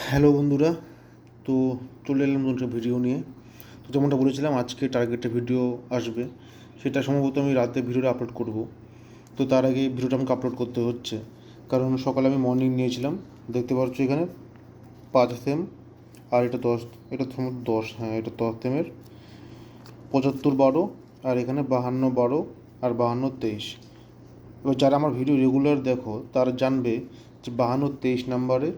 Hello বন্ধুরা, তো চলে এলাম নতুন ভিডিও নিয়ে। তো যেমনটা বলেছিলাম, আজকে টার্গেটে ভিডিও আসবে। সেটা সম্ভবত আমি রাতে ভিডিওটা আপলোড করব। তো তার আগে ভিডিওটা আমাকে আপলোড করতে হচ্ছে। কারণ সকালে আমি মর্নিং নিয়েছিলাম। দেখতে পাচ্ছ এখানে পাঁচ সেম আর এটা দশ এটা দশ হ্যাঁ এটা দশ সেমের পঁচাত্তর বারো, আর এখানে বাহান্ন বারো, আর বাহান্ন তেইশ। এবার যারা আমার ভিডিও রেগুলার দেখো, তারা জানবে যে বাহান্ন তেইশ নাম্বারে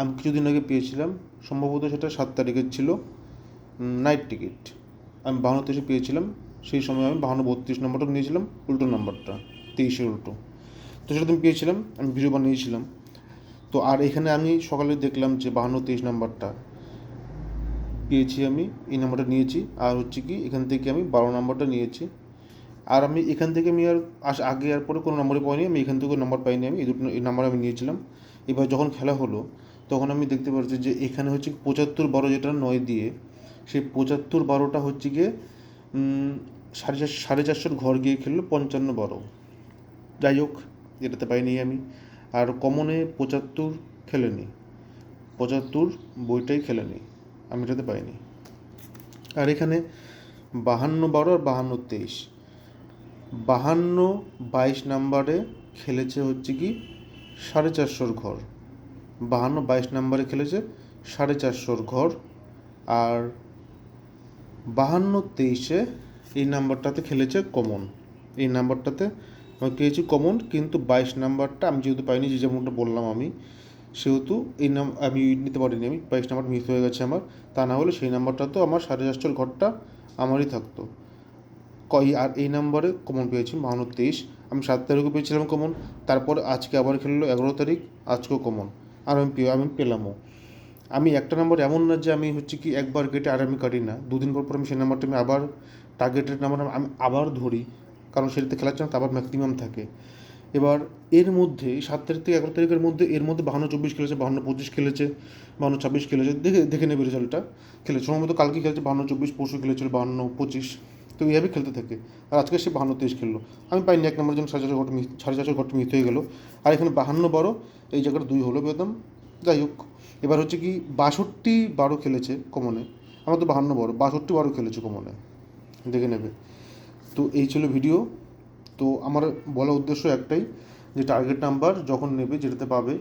আমি কিছুদিন আগে পেয়েছিলাম। সম্ভবত সেটা সাত তারিখের ছিল নাইট টিকিট আমি বাহান্ন তেইশে পেয়েছিলাম, সেই সময় আমি বাহান্ন বত্রিশ নম্বরটা নিয়েছিলাম, উল্টো নাম্বারটা, তেইশে উল্টো। তো সেটা আমি পেয়েছিলাম, আমি ভিডিও বানিয়েছিলাম। তো আর এখানে আমি সকালে দেখলাম যে বাহান্ন তেইশ নাম্বারটা পেয়েছি আমি, এই নাম্বারটা নিয়েছি। আর হচ্ছে কি, এখান থেকে আমি বারো নাম্বারটা নিয়েছি। আর আমি এখান থেকে আমি আর আস, আগে আর পরে কোনো নম্বরে পাইনি, আমি এখান থেকে নাম্বার পাইনি আমি, এই দুটো, এই নাম্বার আমি নিয়েছিলাম। এবার যখন খেলা হলো তখন আমি দেখতে পাচ্ছি যে এখানে হচ্ছে পঁচাত্তর বারো যেটা নয় দিয়ে, সেই পঁচাত্তর বারোটা হচ্ছে গিয়ে সাড়ে চার, সাড়ে চারশোর ঘর গিয়ে খেললো পঞ্চান্ন বারো। যাই হোক, এটাতে পাইনি আমি। আর কমনে পঁচাত্তর খেলেনি। পঁচাত্তর বইটাই খেলেনি। আমি এটাতে পাইনি। আর এখানে বাহান্ন বারো আর বাহান্ন তেইশ। বাহান্ন বাইশ নাম্বারে খেলেছে হচ্ছে কি সাড়ে চারশোর ঘর। বাহান্ন বাইশ নাম্বারে খেলেছে, সাড়ে চারশোর ঘর। আর বাহান্ন তেইশে এই নাম্বারটাতে খেলেছে কমন। এই নাম্বারটাতে আমি পেয়েছি কমন, কিন্তু বাইশ নাম্বারটা আমি যেহেতু পাইনি, যে যেমনটা বললাম আমি, সেহেতু এই নাম আমি নিতে পারিনি আমি, বাইশ নাম্বার মিস হয়ে গেছে আমার। তা না হলে সেই নাম্বারটা তো আমার সাড়ে চারশোর ঘরটা আমারই থাকতো। কই, আর এই নাম্বারে কমন পেয়েছি বাহান্ন তেইশ। আমি সাত তারিখও পেয়েছিলাম কমন, তারপর আজকে আবার খেললো এগারো তারিখ, আজকেও কমন। আর আমি পে- আমি পেলামও। আমি একটা নাম্বার এমন না যে আমি হচ্ছে কি একবার গেটে আর আমি কাটি না। দুদিন পর পর আমি সেই নাম্বারটা আমি আবার টার্গেটের নাম্বার আমি আবার ধরি। কারণ সেটাতে খেলার চান্স আবার ম্যাক্সিমাম থাকে। এবার এর মধ্যে সাত তারিখ থেকে এগারো তারিখের মধ্যে এর মধ্যে বাহান্ন চব্বিশ খেলেছে, বাহান্ন পঁচিশ খেলেছে, বাহান্ন ছাব্বিশ খেলেছে। দেখে দেখে নেবে রেজাল্টটা খেলেছে। সম্ভবত কালকে খেলেছে বাহান্ন চব্বিশ, পরশু খেলেছিল বাহান্ন পঁচিশ। তো এইভাবে খেলতে থাকে। আর আজকে সে বাহান্ন তেইশ খেললো। আমি পাইনি, এক নম্বরের জন্য সাড়ে চারশো ঘট সাড়ে চারশো ঘট মিস হয়ে গেলো। আর এখানে বাহান্ন বারো, এই জায়গাটা দুই হলো পেতাম যাই হোক, এবার হচ্ছে কি বাষট্টি বারো খেলেছে কমনে। আমার তো বাহান্ন বারো, বাষট্টি বারো খেলেছে কমনে। দেখে নেবে। তো এই ছিল ভিডিও। তো আমার বলা উদ্দেশ্য একটাই, যে টার্গেট নাম্বার যখন নেবে, যেটাতে পাবে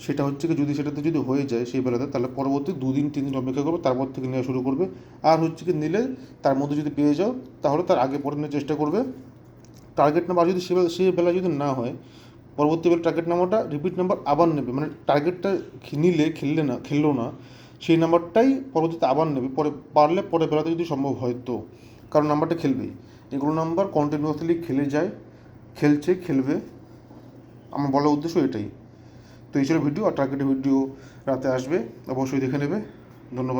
সেটা হচ্ছে কি যদি সেটাতে যদি হয়ে যায় সেই বেলাতে, তাহলে পরবর্তী দুদিন তিন দিন অপেক্ষা করবে, তারপর থেকে নেওয়া শুরু করবে। আর হচ্ছে কি নিলে তার মধ্যে যদি পেয়ে যাও, তাহলে তার আগে পরে নেওয়ার চেষ্টা করবে। টার্গেট নাম্বার যদি সে সেই বেলা যদি না হয়, পরবর্তী বেলা টার্গেট নাম্বারটা রিপিট নাম্বার আবার নেবে। মানে টার্গেটটা নিলে, খেললে না, খেললো না, সেই নাম্বারটাই পরবর্তীতে আবার নেবে। পরে, পারলে পরের বেলাতে যদি সম্ভব হয় তো। কারণ নাম্বারটা খেলবেই। এগুলো নাম্বার কন্টিনিউয়াসলি খেলে যায়, খেলছে, খেলবে। আমার বলার উদ্দেশ্য এটাই। তো এই ছিল ভিডিও আর টার্গেটের ভিডিও রাতে আসবে। অবশ্যই দেখে নেবে। ধন্যবাদ।